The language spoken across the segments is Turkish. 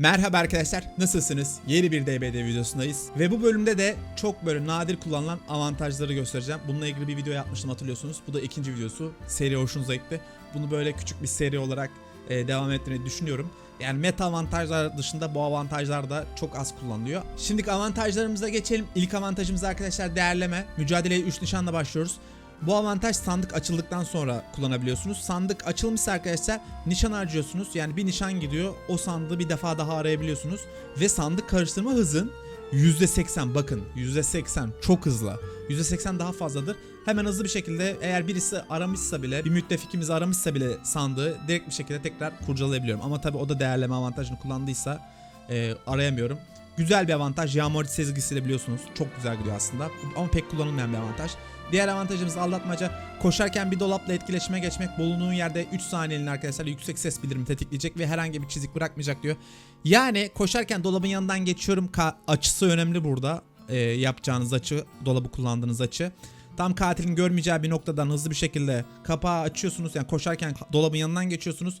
Merhaba arkadaşlar, nasılsınız? Yeni bir DBD videosundayız. Ve bu bölümde de çok böyle nadir kullanılan avantajları göstereceğim. Bununla ilgili bir video yapmıştım hatırlıyorsunuz. Bu da ikinci videosu. Seri hoşunuza gitti. Bunu böyle küçük bir seri olarak e, devam ettirmeyi düşünüyorum. Yani meta avantajlar dışında bu avantajlar da çok az kullanılıyor. Şimdi avantajlarımıza geçelim. İlk avantajımız arkadaşlar değerleme. Mücadeleye 3 nişanla başlıyoruz. Bu avantaj sandık açıldıktan sonra kullanabiliyorsunuz. Sandık açılmışsa arkadaşlar nişan harcıyorsunuz. Yani bir nişan gidiyor. O sandığı bir defa daha arayabiliyorsunuz. Ve sandık karıştırma hızın %80 bakın %80 çok hızlı. %80 daha fazladır. Hemen hızlı bir şekilde eğer birisi aramışsa bile bir müttefikimiz aramışsa bile sandığı direkt bir şekilde tekrar kurcalayabiliyorum. Ama tabi o da değerleme avantajını kullandıysa e, arayamıyorum. Güzel bir avantaj. Yağmur sezgisiyle biliyorsunuz. Çok güzel gidiyor aslında. Ama pek kullanılmayan bir avantaj. Diğer avantajımız aldatmaca. Koşarken bir dolapla etkileşime geçmek bulunduğun yerde 3 saniyeliğine arkadaşlar yüksek ses bildirimi tetikleyecek ve herhangi bir çizik bırakmayacak diyor. Yani koşarken dolabın yanından geçiyorum. Ka- açısı önemli burada. Ee, yapacağınız açı, dolabı kullandığınız açı. Tam katilin görmeyeceği bir noktadan hızlı bir şekilde kapağı açıyorsunuz. Yani koşarken dolabın yanından geçiyorsunuz.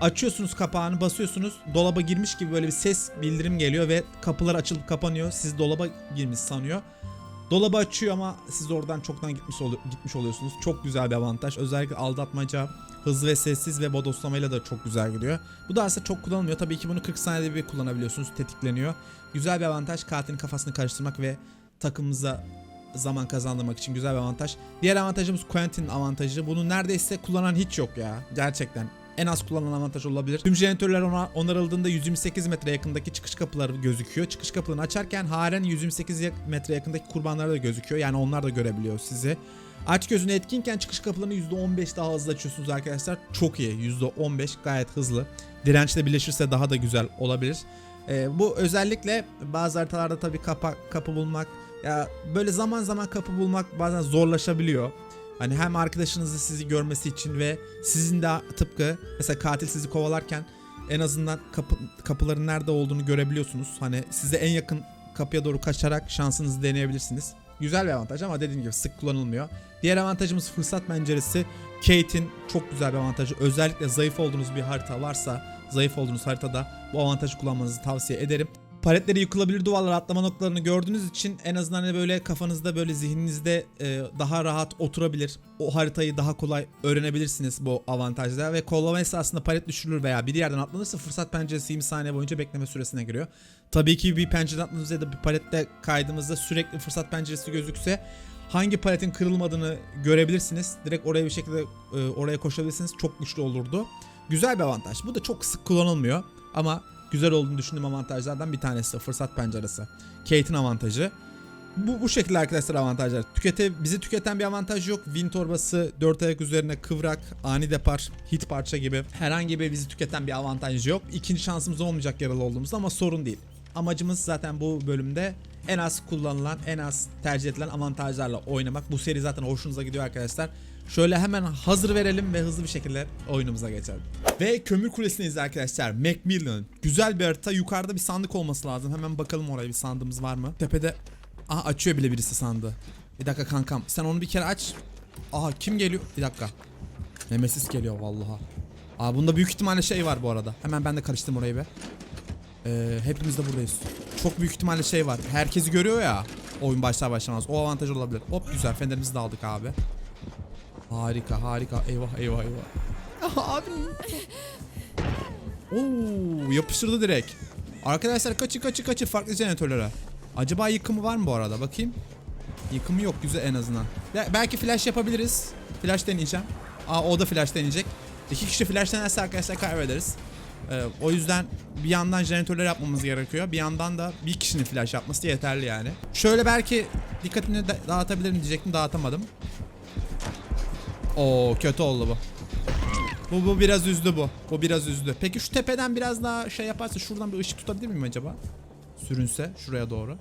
Açıyorsunuz kapağını basıyorsunuz. Dolaba girmiş gibi böyle bir ses bildirim geliyor ve kapılar açılıp kapanıyor. Siz dolaba girmiş sanıyor. Dolabı açıyor ama siz oradan çoktan gitmiş, olu- gitmiş oluyorsunuz. Çok güzel bir avantaj. Özellikle aldatmaca, hızlı ve sessiz ve bodoslamayla da çok güzel gidiyor. Bu da aslında çok kullanılmıyor. Tabii ki bunu 40 saniyede bir kullanabiliyorsunuz. Tetikleniyor. Güzel bir avantaj. Katilin kafasını karıştırmak ve takımımıza zaman kazandırmak için güzel bir avantaj. Diğer avantajımız Quentin avantajı. Bunu neredeyse kullanan hiç yok ya. Gerçekten en az kullanılan avantaj olabilir. Tüm jeneratörler ona onarıldığında 128 metre yakındaki çıkış kapıları gözüküyor. Çıkış kapılarını açarken haren 128 yak- metre yakındaki kurbanlar da gözüküyor. Yani onlar da görebiliyor sizi. Aç gözünü etkinken çıkış kapılarını %15 daha hızlı açıyorsunuz arkadaşlar. Çok iyi. %15 gayet hızlı. Dirençle birleşirse daha da güzel olabilir. Ee, bu özellikle bazı haritalarda tabii kapa, kapı bulmak ya böyle zaman zaman kapı bulmak bazen zorlaşabiliyor. Hani hem arkadaşınızı sizi görmesi için ve sizin de tıpkı mesela katil sizi kovalarken en azından kapı, kapıların nerede olduğunu görebiliyorsunuz. Hani size en yakın kapıya doğru kaçarak şansınızı deneyebilirsiniz. Güzel bir avantaj ama dediğim gibi sık kullanılmıyor. Diğer avantajımız fırsat penceresi. Kate'in çok güzel bir avantajı. Özellikle zayıf olduğunuz bir harita varsa, zayıf olduğunuz haritada bu avantajı kullanmanızı tavsiye ederim. Paletleri yıkılabilir duvarlar atlama noktalarını gördüğünüz için en azından hani böyle kafanızda böyle zihninizde e, daha rahat oturabilir. O haritayı daha kolay öğrenebilirsiniz bu avantajla ve kollama esnasında palet düşürülür veya bir yerden atlanırsa fırsat penceresi 20 saniye boyunca bekleme süresine giriyor. Tabii ki bir pencereden atladığınızda ya da bir palette kaydığımızda sürekli fırsat penceresi gözükse hangi paletin kırılmadığını görebilirsiniz. Direkt oraya bir şekilde e, oraya koşabilirsiniz. Çok güçlü olurdu. Güzel bir avantaj. Bu da çok sık kullanılmıyor ama güzel olduğunu düşündüğüm avantajlardan bir tanesi fırsat penceresi. Kate'in avantajı. Bu, bu şekilde arkadaşlar avantajlar. Tükete, bizi tüketen bir avantaj yok. Win torbası, dört ayak üzerine kıvrak, ani depar, hit parça gibi herhangi bir bizi tüketen bir avantaj yok. İkinci şansımız olmayacak yaralı olduğumuzda ama sorun değil. Amacımız zaten bu bölümde en az kullanılan, en az tercih edilen avantajlarla oynamak. Bu seri zaten hoşunuza gidiyor arkadaşlar. Şöyle hemen hazır verelim ve hızlı bir şekilde oyunumuza geçelim. Ve kömür kulesindeyiz arkadaşlar. Macmillan. Güzel bir harita. Yukarıda bir sandık olması lazım. Hemen bakalım oraya bir sandığımız var mı? Tepede... Aha açıyor bile birisi sandığı. Bir dakika kankam. Sen onu bir kere aç. Aha kim geliyor? Bir dakika. Nemesis geliyor vallahi. Aa bunda büyük ihtimalle şey var bu arada. Hemen ben de karıştım orayı be. Ee, hepimiz de buradayız. Çok büyük ihtimalle şey var. Herkesi görüyor ya. Oyun başlar başlamaz. O avantaj olabilir. Hop güzel. Fenerimizi de aldık abi. Harika harika. Eyvah eyvah eyvah. abi. Oo yapıştırdı direkt. Arkadaşlar kaçın kaçın kaçın farklı jeneratörlere. Acaba yıkımı var mı bu arada? Bakayım. Yıkımı yok güzel en azından. Be- belki flash yapabiliriz. Flash deneyeceğim. Aa o da flash deneyecek. İki kişi flash denerse arkadaşlar kaybederiz. Ee, o yüzden bir yandan jeneratörler yapmamız gerekiyor. Bir yandan da bir kişinin flash yapması yeterli yani. Şöyle belki dikkatini da- dağıtabilirim diyecektim dağıtamadım. Oo kötü oldu bu. Bu, bu biraz üzdü bu. Bu biraz üzdü. Peki şu tepeden biraz daha şey yaparsa şuradan bir ışık tutabilir miyim acaba? Sürünse şuraya doğru.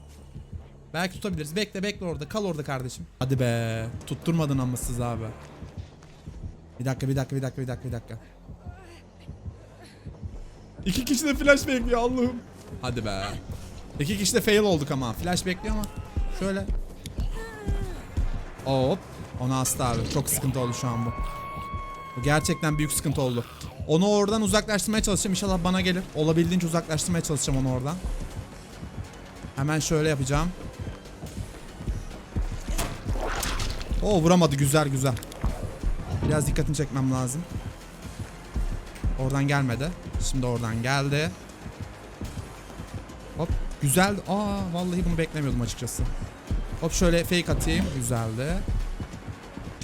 Belki tutabiliriz. Bekle bekle orada. Kal orada kardeşim. Hadi be. Tutturmadın namussuz abi. Bir dakika bir dakika bir dakika bir dakika bir dakika. İki kişi de flash bekliyor Allah'ım. Hadi be. İki kişi de fail olduk ama. Flash bekliyor ama. Şöyle. Hop. Ona hasta abi. Çok sıkıntı oldu şu an bu. Bu gerçekten büyük sıkıntı oldu. Onu oradan uzaklaştırmaya çalışacağım. İnşallah bana gelir. Olabildiğince uzaklaştırmaya çalışacağım onu oradan. Hemen şöyle yapacağım. Oo vuramadı. Güzel güzel. Biraz dikkatini çekmem lazım. Oradan gelmedi. Şimdi oradan geldi. Hop güzel. Aa vallahi bunu beklemiyordum açıkçası. Hop şöyle fake atayım. Güzeldi.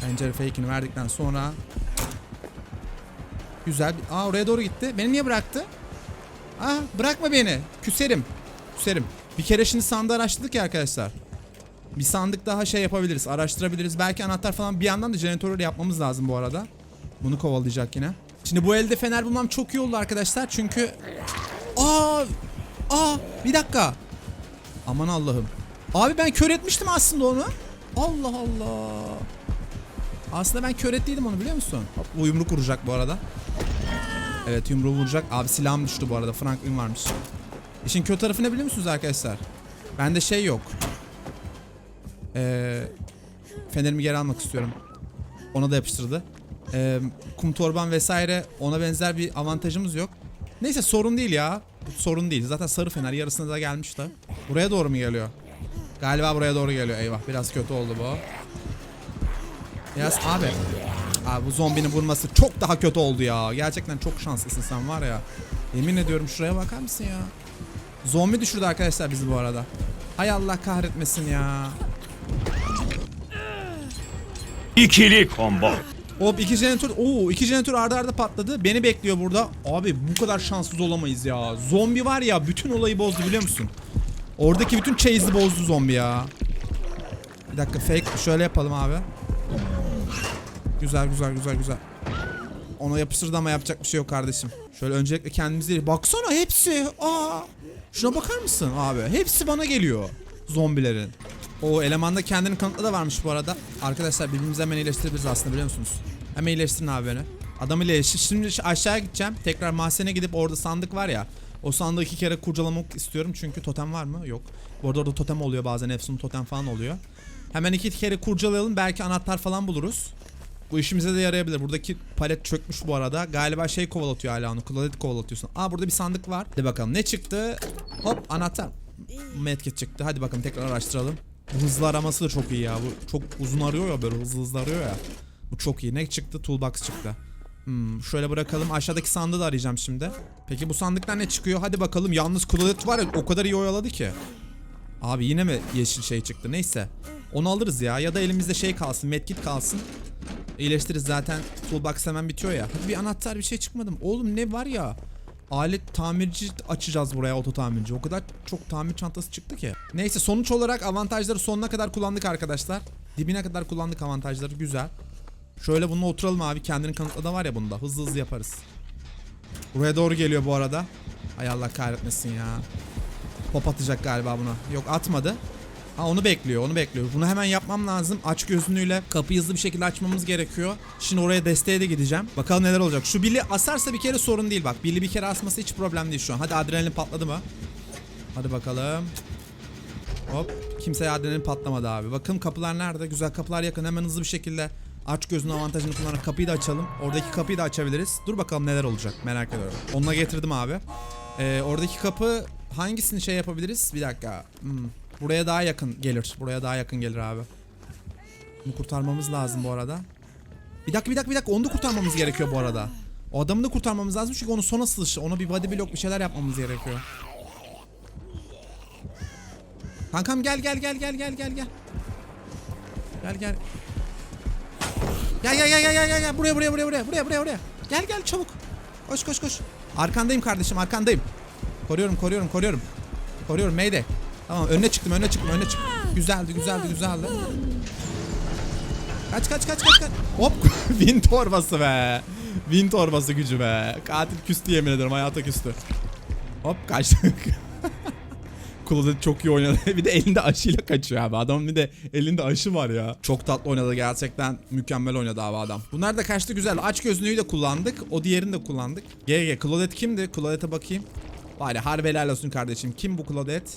Pencere fake'ini verdikten sonra Güzel. bir- Aa oraya doğru gitti. Beni niye bıraktı? Aa bırakma beni. Küserim. Küserim. Bir kere şimdi sandığı araştırdık ya arkadaşlar. Bir sandık daha şey yapabiliriz. Araştırabiliriz. Belki anahtar falan. Bir yandan da jeneratörü yapmamız lazım bu arada. Bunu kovalayacak yine. Şimdi bu elde fener bulmam çok iyi oldu arkadaşlar. Çünkü... Aa! Aa! Bir dakika. Aman Allah'ım. Abi ben kör etmiştim aslında onu. Allah Allah. Aslında ben kör ettiydim onu biliyor musun? Hop, bu yumruk vuracak bu arada. Evet yumruğu vuracak. Abi silahım düştü bu arada. Franklin varmış. İşin kötü tarafı ne biliyor musunuz arkadaşlar? Bende şey yok. Ee, fenerimi geri almak istiyorum. Ona da yapıştırdı. Ee, kum torban vesaire ona benzer bir avantajımız yok. Neyse sorun değil ya. Sorun değil. Zaten sarı fener yarısına da gelmişti. Buraya doğru mu geliyor? Galiba buraya doğru geliyor. Eyvah biraz kötü oldu bu. Biraz abi. Abi bu zombinin vurması çok daha kötü oldu ya. Gerçekten çok şanslısın sen var ya. Yemin ediyorum şuraya bakar mısın ya? Zombi düşürdü arkadaşlar bizi bu arada. Hay Allah kahretmesin ya. İkili combo. Hop iki jeneratör. Oo iki jeneratör arda arda patladı. Beni bekliyor burada. Abi bu kadar şanssız olamayız ya. Zombi var ya bütün olayı bozdu biliyor musun? Oradaki bütün chase'i bozdu zombi ya. Bir dakika fake şöyle yapalım abi. Güzel güzel güzel güzel. Ona yapıştırdı ama yapacak bir şey yok kardeşim. Şöyle öncelikle kendimizi... Baksana hepsi. Aa. Şuna bakar mısın abi? Hepsi bana geliyor. Zombilerin. O elemanda kendini kanıtla da varmış bu arada. Arkadaşlar birbirimizi hemen iyileştirebiliriz aslında biliyor musunuz? Hemen iyileştirin abi beni. Adamı iyileştir. Şimdi aşağıya gideceğim. Tekrar mahzene gidip orada sandık var ya. O sandığı iki kere kurcalamak istiyorum çünkü totem var mı? Yok. Bu arada orada totem oluyor bazen. Efsun totem falan oluyor. Hemen iki kere kurcalayalım. Belki anahtar falan buluruz. Bu işimize de yarayabilir. Buradaki palet çökmüş bu arada. Galiba şey kovalatıyor hala onu. Kladet kovalatıyorsun. Aa burada bir sandık var. Hadi bakalım ne çıktı? Hop anahtar. Medkit çıktı. Hadi bakalım tekrar araştıralım. Bu hızlı araması da çok iyi ya. Bu çok uzun arıyor ya böyle hızlı hızlı arıyor ya. Bu çok iyi. Ne çıktı? Toolbox çıktı. Hmm, şöyle bırakalım. Aşağıdaki sandığı da arayacağım şimdi. Peki bu sandıktan ne çıkıyor? Hadi bakalım. Yalnız Claudette var ya o kadar iyi oyaladı ki. Abi yine mi yeşil şey çıktı? Neyse. Onu alırız ya. Ya da elimizde şey kalsın. Medkit kalsın. İyileştiririz zaten. Toolbox hemen bitiyor ya. Bir anahtar bir şey çıkmadı mı? Oğlum ne var ya? Alet tamirci açacağız buraya oto tamirci. O kadar çok tamir çantası çıktı ki. Neyse sonuç olarak avantajları sonuna kadar kullandık arkadaşlar. Dibine kadar kullandık avantajları. Güzel. Şöyle bununla oturalım abi. Kendini kanıtla da var ya bunda. Hızlı hızlı yaparız. Buraya doğru geliyor bu arada. Ay Allah kahretmesin ya. Pop atacak galiba buna. Yok atmadı. Ha onu bekliyor, onu bekliyor. Bunu hemen yapmam lazım. Aç gözünüyle kapıyı hızlı bir şekilde açmamız gerekiyor. Şimdi oraya desteğe de gideceğim. Bakalım neler olacak. Şu Billy asarsa bir kere sorun değil bak. Billy bir kere asması hiç problem değil şu an. Hadi adrenalin patladı mı? Hadi bakalım. Hop. Kimseye adrenalin patlamadı abi. Bakın kapılar nerede? Güzel kapılar yakın. Hemen hızlı bir şekilde aç gözünün avantajını kullanarak kapıyı da açalım. Oradaki kapıyı da açabiliriz. Dur bakalım neler olacak. Merak ediyorum. Onunla getirdim abi. Ee, oradaki kapı hangisini şey yapabiliriz? Bir dakika. Hmm. Buraya daha yakın gelir. Buraya daha yakın gelir abi. Bunu kurtarmamız lazım bu arada. Bir dakika bir dakika bir dakika onu da kurtarmamız gerekiyor bu arada. O adamı da kurtarmamız lazım çünkü onu sona sığışı. Ona bir body block bir şeyler yapmamız gerekiyor. Kankam gel gel gel gel gel gel. Gel gel. Gel gel gel gel gel gel gel buraya buraya buraya buraya buraya buraya buraya. Gel gel çabuk. Koş koş koş. Arkandayım kardeşim arkandayım. Koruyorum koruyorum koruyorum. Koruyorum Mayday. Tamam önüne çıktım önüne çıktım önüne çıktım. Güzeldi güzeldi güzeldi. Kaç kaç kaç kaç kaç. Hop win torbası be. Win torbası gücü be. Katil küstü yemin ederim hayata küstü. Hop kaçtık. Claudette çok iyi oynadı. bir de elinde aşıyla kaçıyor abi. Adamın bir de elinde aşı var ya. Çok tatlı oynadı gerçekten. Mükemmel oynadı abi adam. Bunlar da kaçtı güzel. Aç gözlüğü de kullandık. O diğerini de kullandık. GG Claudette kimdi? Claudette'e bakayım. Bari harbi helal olsun kardeşim. Kim bu Claudette?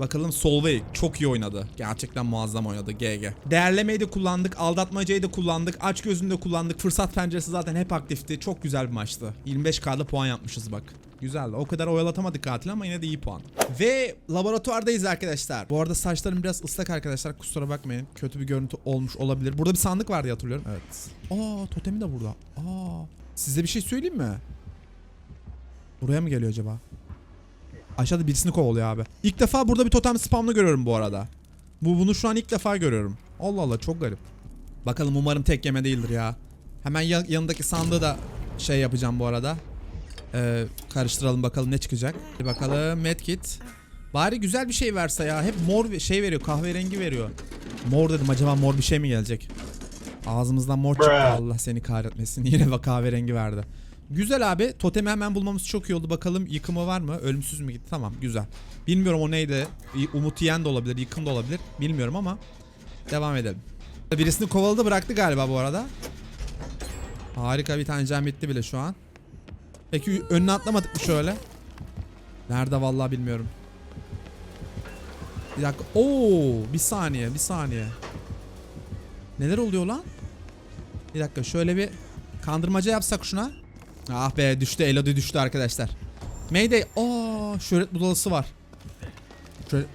Bakalım Solveig çok iyi oynadı. Gerçekten muazzam oynadı GG. Değerlemeyi de kullandık, aldatmacayı da kullandık, aç gözünü de kullandık. Fırsat penceresi zaten hep aktifti. Çok güzel bir maçtı. 25K'da puan yapmışız bak. Güzeldi. O kadar oyalatamadık katil ama yine de iyi puan. Ve laboratuvardayız arkadaşlar. Bu arada saçlarım biraz ıslak arkadaşlar. Kusura bakmayın. Kötü bir görüntü olmuş olabilir. Burada bir sandık vardı hatırlıyorum. Evet. Aa totemi de burada. Aa. Size bir şey söyleyeyim mi? Buraya mı geliyor acaba? Aşağıda birisini kovalıyor abi. İlk defa burada bir totem spamlı görüyorum bu arada. Bu bunu şu an ilk defa görüyorum. Allah Allah çok garip. Bakalım umarım tek yeme değildir ya. Hemen ya- yanındaki sandığı da şey yapacağım bu arada. Ee, karıştıralım bakalım ne çıkacak. Bir bakalım medkit. Bari güzel bir şey verse ya. Hep mor şey veriyor. Kahverengi veriyor. Mor dedim acaba mor bir şey mi gelecek? Ağzımızdan mor çıktı. Allah seni kahretmesin. Yine bak kahverengi verdi. Güzel abi. Totemi hemen bulmamız çok iyi oldu. Bakalım yıkımı var mı? Ölümsüz mü gitti? Tamam güzel. Bilmiyorum o neydi. Umut yiyen de olabilir. Yıkım da olabilir. Bilmiyorum ama devam edelim. Birisini kovaladı bıraktı galiba bu arada. Harika bir tane can bitti bile şu an. Peki önüne atlamadık mı şöyle? Nerede vallahi bilmiyorum. Bir dakika. Oo, bir saniye, bir saniye. Neler oluyor lan? Bir dakika şöyle bir kandırmaca yapsak şuna. Ah be düştü Elodie düştü arkadaşlar. Mayday. Aa şöhret budalası var. Şöyle...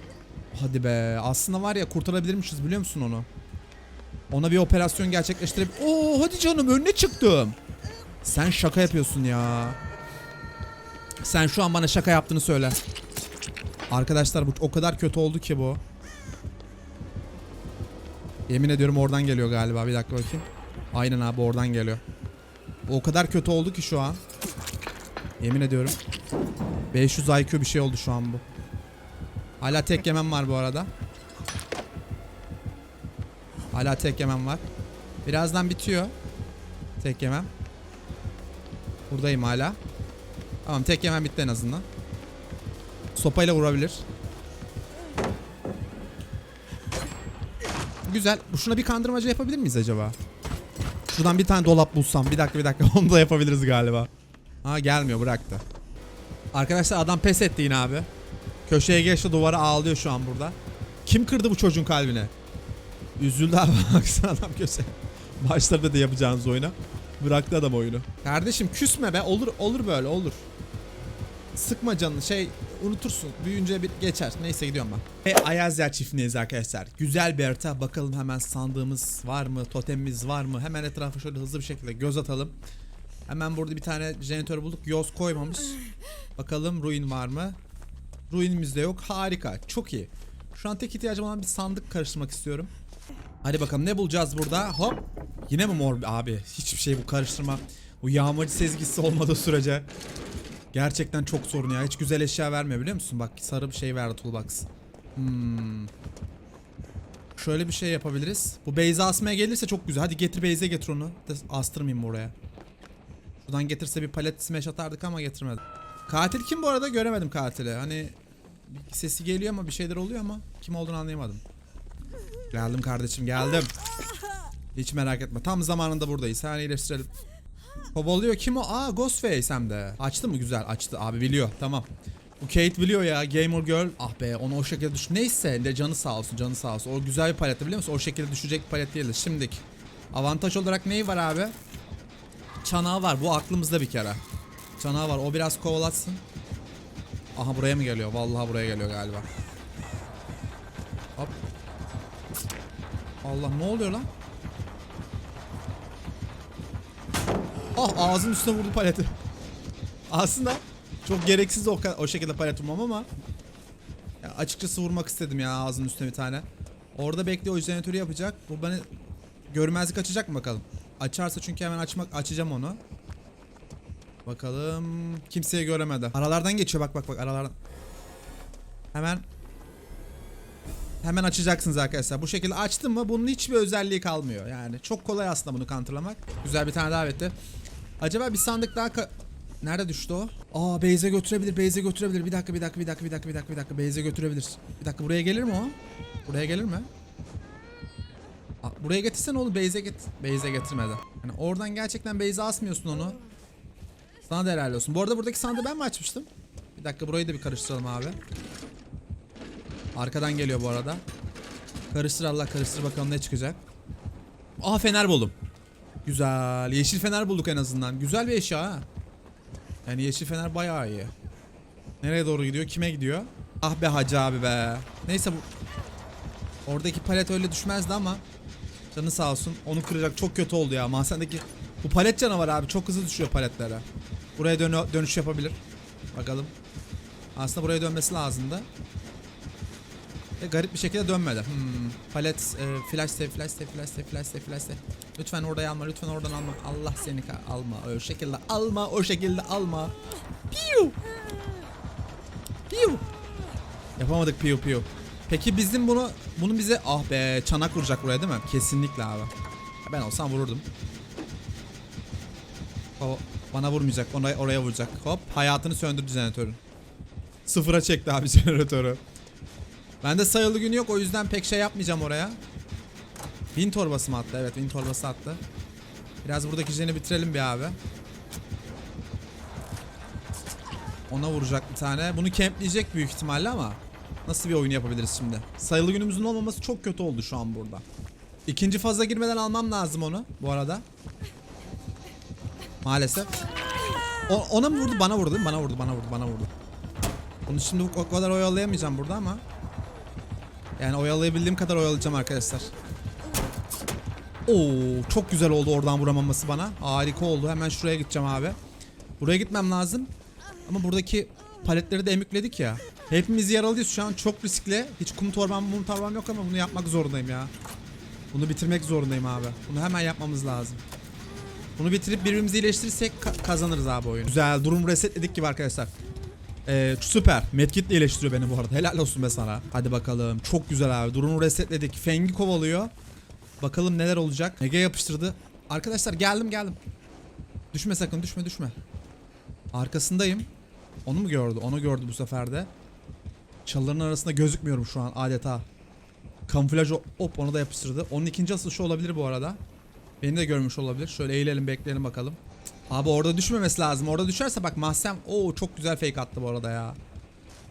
Hadi be aslında var ya kurtarabilirmişiz biliyor musun onu? Ona bir operasyon gerçekleştirip... Oo hadi canım önüne çıktım. Sen şaka yapıyorsun ya. Sen şu an bana şaka yaptığını söyle. Arkadaşlar bu o kadar kötü oldu ki bu. Yemin ediyorum oradan geliyor galiba. Bir dakika bakayım. Aynen abi oradan geliyor. O kadar kötü oldu ki şu an. Yemin ediyorum. 500 IQ bir şey oldu şu an bu. Hala tek yemem var bu arada. Hala tek yemem var. Birazdan bitiyor. Tek yemem. Buradayım hala. Tamam tek yemem bitti en azından. Sopayla vurabilir. Güzel. Şuna bir kandırmaca yapabilir miyiz acaba? Şuradan bir tane dolap bulsam. Bir dakika bir dakika. Onu da yapabiliriz galiba. Ha gelmiyor bıraktı. Arkadaşlar adam pes etti yine abi. Köşeye geçti duvara ağlıyor şu an burada. Kim kırdı bu çocuğun kalbini? Üzüldü abi baksana adam köşe. Başlarda da yapacağınız oyuna. Bıraktı adam oyunu. Kardeşim küsme be olur olur böyle olur. Sıkma canını şey unutursun. Büyüyünce bir geçer. Neyse gidiyorum ben. Ve Ayazya çiftliğindeyiz arkadaşlar. Güzel bir harita. Bakalım hemen sandığımız var mı? Totemimiz var mı? Hemen etrafa şöyle hızlı bir şekilde göz atalım. Hemen burada bir tane jeneratör bulduk. Yoz koymamış. Bakalım ruin var mı? Ruinimiz de yok. Harika. Çok iyi. Şu an tek ihtiyacım olan bir sandık karıştırmak istiyorum. Hadi bakalım ne bulacağız burada? Hop. Yine mi mor abi? Hiçbir şey bu karıştırma. Bu yağmacı sezgisi olmadığı sürece gerçekten çok sorun ya. Hiç güzel eşya vermiyor biliyor musun? Bak sarı bir şey verdi toolbox. Hmm. Şöyle bir şey yapabiliriz. Bu Beyza asmaya gelirse çok güzel. Hadi getir Beyza getir onu. Astırmayayım oraya. Şuradan getirse bir palet smash atardık ama getirmedi. Katil kim bu arada? Göremedim katili. Hani sesi geliyor ama bir şeyler oluyor ama kim olduğunu anlayamadım. Geldim kardeşim geldim. Hiç merak etme. Tam zamanında buradayız. Hemen iyileştirelim. Kovalıyor kim o? Aa Ghostface hem de. Açtı mı? Güzel açtı. Abi biliyor. Tamam. Bu Kate biliyor ya. Gamer Girl. Ah be onu o şekilde düş. Neyse de canı sağ olsun. Canı sağ olsun. O güzel bir paletti biliyor musun? O şekilde düşecek bir palet değildi. Şimdiki. Avantaj olarak neyi var abi? Çanağı var. Bu aklımızda bir kere. Çanağı var. O biraz kovalatsın. Aha buraya mı geliyor? Vallahi buraya geliyor galiba. Hop. Allah ne oluyor lan? Ah ağzının üstüne vurdu paleti. Aslında çok gereksiz o, o şekilde palet vurmam ama ya açıkçası vurmak istedim ya ağzının üstüne bir tane. Orada bekliyor o jeneratörü yapacak. Bu beni görmezlik açacak mı bakalım? Açarsa çünkü hemen açmak açacağım onu. Bakalım kimseye göremedi. Aralardan geçiyor bak bak bak aralardan. Hemen Hemen açacaksınız arkadaşlar. Bu şekilde açtım mı bunun hiçbir özelliği kalmıyor. Yani çok kolay aslında bunu counterlamak. Güzel bir tane daha etti. Acaba bir sandık daha Nerede düştü o? Aa Beyze götürebilir, Beyze götürebilir. Bir dakika, bir dakika, bir dakika, bir dakika, bir dakika, bir dakika. Beyze götürebilir. Bir dakika buraya gelir mi o? Buraya gelir mi? Aa, buraya getirsen oğlum Beyze get Beyze getirmedi. Yani oradan gerçekten Beyze asmıyorsun onu. Sana da helal olsun. Bu arada buradaki sandığı ben mi açmıştım? Bir dakika burayı da bir karıştıralım abi. Arkadan geliyor bu arada. Karıştır Allah karıştır bakalım ne çıkacak. Aa fener buldum. Güzel. Yeşil fener bulduk en azından. Güzel bir eşya ha. Yani yeşil fener bayağı iyi. Nereye doğru gidiyor? Kime gidiyor? Ah be hacı abi be. Neyse bu... Oradaki palet öyle düşmezdi ama Canı sağ olsun. Onu kıracak çok kötü oldu ya. Mahzendeki bu palet canavar abi çok hızlı düşüyor paletlere. Buraya dönü- dönüş yapabilir. Bakalım. Aslında buraya dönmesi lazımdı. Ve garip bir şekilde dönmedi. Hmm. Palet, e, flash save, flash save, flash save, flash save, flash save. Lütfen oraya alma, lütfen oradan alma. Allah seni alma. O şekilde alma, o şekilde alma. Piu. Piu. Yapamadık piu piu. Peki bizim bunu bunu bize ah be çanak vuracak buraya değil mi? Kesinlikle abi. Ben olsam vururdum. O bana vurmayacak. Ona, oraya vuracak. Hop hayatını söndürdü jeneratörün. Sıfıra çekti abi jeneratörü. Bende sayılı gün yok o yüzden pek şey yapmayacağım oraya. Win torbası mı attı? Evet win torbası attı. Biraz buradaki jeni bitirelim bir abi. Ona vuracak bir tane. Bunu campleyecek büyük ihtimalle ama nasıl bir oyun yapabiliriz şimdi? Sayılı günümüzün olmaması çok kötü oldu şu an burada. İkinci faza girmeden almam lazım onu bu arada. Maalesef. O, ona mı vurdu? Bana vurdu değil mi? Bana vurdu, bana vurdu, bana vurdu. Bunu şimdi o kadar oyalayamayacağım burada ama. Yani oyalayabildiğim kadar oyalayacağım arkadaşlar. Oo, çok güzel oldu oradan vuramaması bana. Harika oldu. Hemen şuraya gideceğim abi. Buraya gitmem lazım. Ama buradaki paletleri de emükledik ya. Hepimiz yaralıyız şu an. Çok riskli. Hiç kum torbam, mum torbam yok ama bunu yapmak zorundayım ya. Bunu bitirmek zorundayım abi. Bunu hemen yapmamız lazım. Bunu bitirip birbirimizi iyileştirirsek ka- kazanırız abi oyunu. Güzel. Durum resetledik gibi arkadaşlar. Ee, süper. Medkit de iyileştiriyor beni bu arada. Helal olsun be sana. Hadi bakalım. Çok güzel abi. Durumu resetledik. Fengi kovalıyor. Bakalım neler olacak. Mega yapıştırdı. Arkadaşlar geldim geldim. Düşme sakın düşme düşme. Arkasındayım. Onu mu gördü? Onu gördü bu sefer de. Çalıların arasında gözükmüyorum şu an adeta. Kamuflaj hop onu da yapıştırdı. Onun ikinci asılışı olabilir bu arada. Beni de görmüş olabilir. Şöyle eğilelim bekleyelim bakalım. Abi orada düşmemesi lazım. Orada düşerse bak Mahsem o çok güzel fake attı bu arada ya.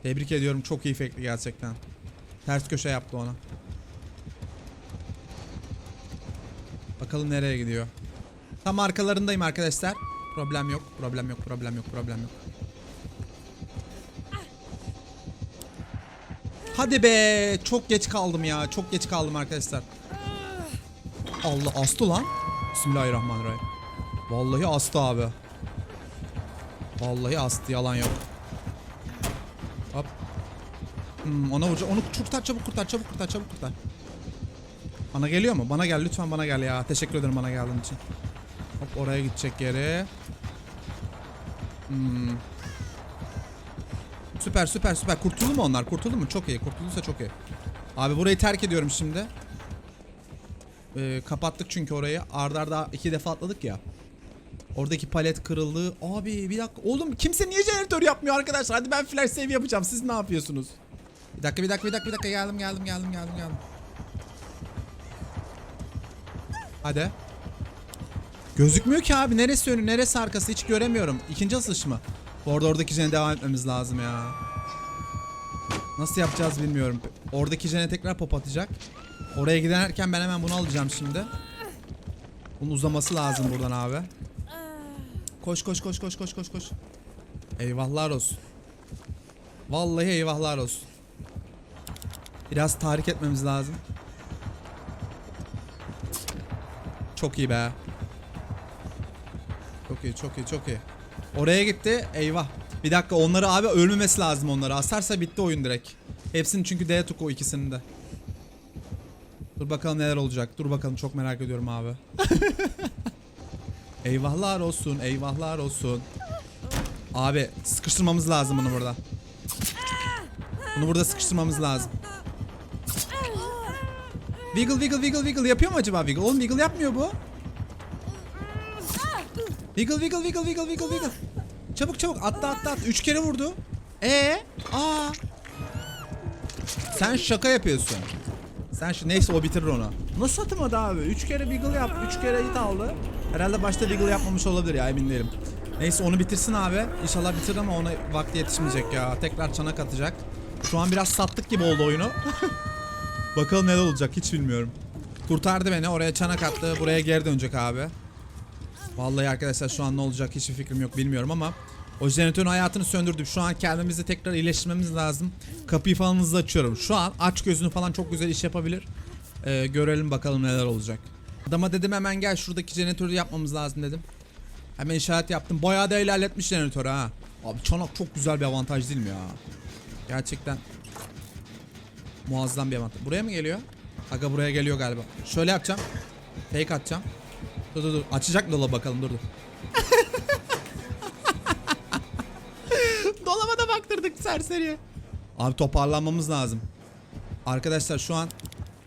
Tebrik ediyorum. Çok iyi fake'li gerçekten. Ters köşe yaptı ona. Bakalım nereye gidiyor. Tam arkalarındayım arkadaşlar. Problem yok. Problem yok. Problem yok. Problem yok. Hadi be. Çok geç kaldım ya. Çok geç kaldım arkadaşlar. Allah astı lan. Bismillahirrahmanirrahim. Vallahi astı abi. Vallahi astı yalan yok. Hop. Hmm, ona vuracak. Onu kurtar çabuk kurtar çabuk kurtar çabuk kurtar. Bana geliyor mu? Bana gel lütfen bana gel ya. Teşekkür ederim bana geldiğin için. Hop oraya gidecek yere. Hmm. Süper süper süper. Kurtuldu mu onlar? Kurtuldu mu? Çok iyi. Kurtulduysa çok iyi. Abi burayı terk ediyorum şimdi. Ee, kapattık çünkü orayı. Arda arda iki defa atladık ya. Oradaki palet kırıldı. Abi bir dakika. Oğlum kimse niye jeneratör yapmıyor arkadaşlar? Hadi ben flash save yapacağım. Siz ne yapıyorsunuz? Bir dakika bir dakika bir dakika bir dakika. Geldim geldim geldim geldim geldim. Hadi. Gözükmüyor ki abi. Neresi önü neresi arkası hiç göremiyorum. İkinci asılış mı? Bu arada oradaki jene devam etmemiz lazım ya. Nasıl yapacağız bilmiyorum. Oradaki jene tekrar pop atacak. Oraya giderken ben hemen bunu alacağım şimdi. Bunun uzaması lazım buradan abi. Koş koş koş koş koş koş koş. Eyvahlar olsun. Vallahi eyvahlar olsun. Biraz tahrik etmemiz lazım. Çok iyi be. Çok iyi çok iyi çok iyi. Oraya gitti. Eyvah. Bir dakika onları abi ölmemesi lazım onları. Asarsa bitti oyun direkt. Hepsinin çünkü D tuku ikisinin de. Dur bakalım neler olacak. Dur bakalım çok merak ediyorum abi. eyvahlar olsun, eyvahlar olsun. Abi sıkıştırmamız lazım bunu burada. Bunu burada sıkıştırmamız lazım. Wiggle wiggle wiggle wiggle yapıyor mu acaba wiggle? Oğlum wiggle yapmıyor bu. Wiggle wiggle wiggle wiggle wiggle wiggle. Çabuk çabuk atla atla atla. Üç kere vurdu. Ee, aa. Sen şaka yapıyorsun. Sen şu neyse o bitirir onu. Nasıl atamadı abi? Üç kere wiggle yaptı. Üç kere hit aldı. Herhalde başta wiggle yapmamış olabilir ya emin değilim. Neyse onu bitirsin abi. İnşallah bitirir ama ona vakti yetişmeyecek ya. Tekrar çanak atacak. Şu an biraz sattık gibi oldu oyunu. Bakalım neler olacak hiç bilmiyorum. Kurtardı beni oraya çanak attı buraya geri dönecek abi. Vallahi arkadaşlar şu an ne olacak hiçbir fikrim yok bilmiyorum ama o jeneratörün hayatını söndürdüm. Şu an kendimizi tekrar iyileştirmemiz lazım. Kapıyı falan hızlı açıyorum. Şu an aç gözünü falan çok güzel iş yapabilir. Ee, görelim bakalım neler olacak. Adama dedim hemen gel şuradaki jeneratörü yapmamız lazım dedim. Hemen işaret yaptım. Bayağı da ilerletmiş jeneratörü ha. Abi çanak çok güzel bir avantaj değil mi ya? Gerçekten muazzam bir avantaj. Buraya mı geliyor? Aga buraya geliyor galiba. Şöyle yapacağım. Fake atacağım. Dur dur dur. Açacak mı dolabı bakalım dur dur. Dolaba da baktırdık serseriye. Abi toparlanmamız lazım. Arkadaşlar şu an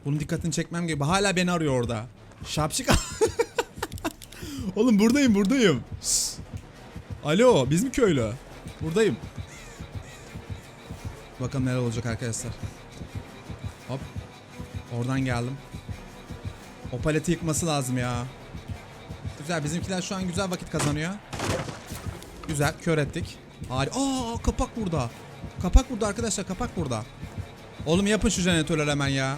bunun dikkatini çekmem gibi. Hala beni arıyor orada. Şapşik. Oğlum buradayım buradayım. Alo biz mi köylü? Buradayım. Bakalım neler olacak arkadaşlar. Hop. Oradan geldim. O paleti yıkması lazım ya. Güzel bizimkiler şu an güzel vakit kazanıyor. Güzel kör ettik. Harika. Aa kapak burada. Kapak burada arkadaşlar kapak burada. Oğlum yapın şu jeneratörleri hemen ya.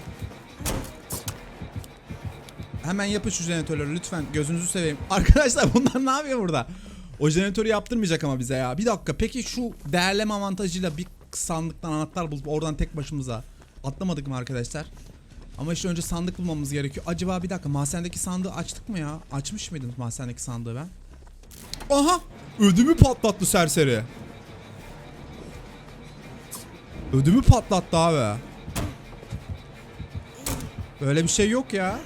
Hemen yapın şu jeneratörleri lütfen gözünüzü seveyim. Arkadaşlar bunlar ne yapıyor burada? O jeneratörü yaptırmayacak ama bize ya. Bir dakika peki şu değerleme avantajıyla bir sandıktan anahtar bulup oradan tek başımıza atlamadık mı arkadaşlar? Ama işte önce sandık bulmamız gerekiyor. Acaba bir dakika mahzendeki sandığı açtık mı ya? Açmış mıydım mahzendeki sandığı ben? Aha! Ödümü patlattı serseri. Ödümü patlattı abi. Böyle bir şey yok ya.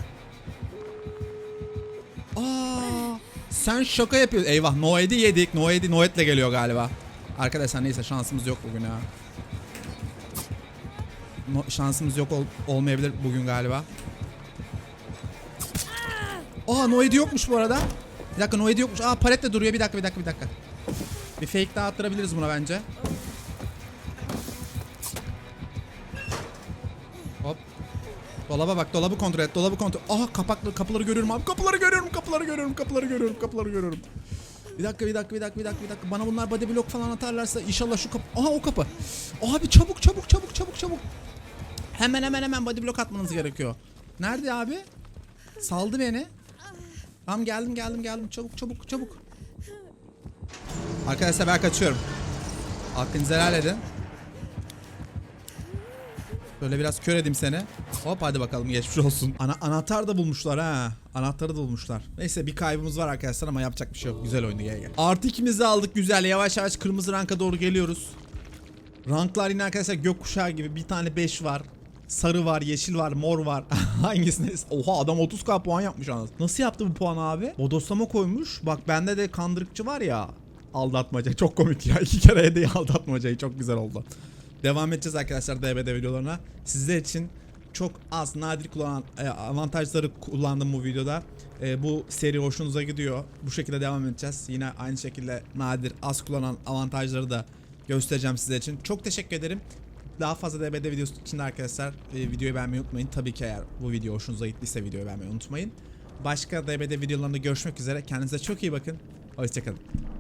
Sen şaka yapıyorsun. Eyvah Noed'i yedik. Noed'i Noed'le geliyor galiba. Arkadaşlar neyse şansımız yok bugün ya. No, şansımız yok ol- olmayabilir bugün galiba. Aa Noed'i yokmuş bu arada. Bir dakika Noed'i yokmuş. Aa palet de duruyor. Bir dakika bir dakika bir dakika. Bir fake daha attırabiliriz buna bence. Dolaba bak dolabı kontrol et dolabı kontrol. Aha kapaklı kapıları görüyorum abi. Kapıları görüyorum kapıları görüyorum kapıları görüyorum kapıları görüyorum. Bir dakika bir dakika bir dakika bir dakika bir dakika. Bana bunlar body block falan atarlarsa inşallah şu kapı Aha o kapı. Abi çabuk çabuk çabuk çabuk çabuk. Hemen hemen hemen body block atmanız gerekiyor. Nerede abi? Saldı beni. Tamam geldim geldim geldim. Çabuk çabuk çabuk. Arkadaşlar ben kaçıyorum. Hakkınızı helal edin Böyle biraz kör edeyim seni. Hop hadi bakalım geçmiş olsun. Ana anahtar da bulmuşlar ha. Anahtarı da bulmuşlar. Neyse bir kaybımız var arkadaşlar ama yapacak bir şey yok. Güzel oyundu gel gel. Artı ikimizi aldık güzel. Yavaş yavaş kırmızı ranka doğru geliyoruz. Ranklar yine arkadaşlar gökkuşağı gibi. Bir tane 5 var. Sarı var, yeşil var, mor var. Hangisini? Oha adam 30k puan yapmış anasını. Nasıl yaptı bu puan abi? Bodoslama koymuş. Bak bende de kandırıkçı var ya. Aldatmaca. Çok komik ya. İki kere hediye aldatmacayı. Çok güzel oldu. Devam edeceğiz arkadaşlar DBD videolarına. Sizler için çok az nadir kullanan e, avantajları kullandım bu videoda. E, bu seri hoşunuza gidiyor. Bu şekilde devam edeceğiz. Yine aynı şekilde nadir az kullanan avantajları da göstereceğim sizler için. Çok teşekkür ederim. Daha fazla DBD videosu için de arkadaşlar e, videoyu beğenmeyi unutmayın. Tabii ki eğer bu video hoşunuza gittiyse videoyu beğenmeyi unutmayın. Başka DBD videolarında görüşmek üzere. Kendinize çok iyi bakın. Hoşçakalın.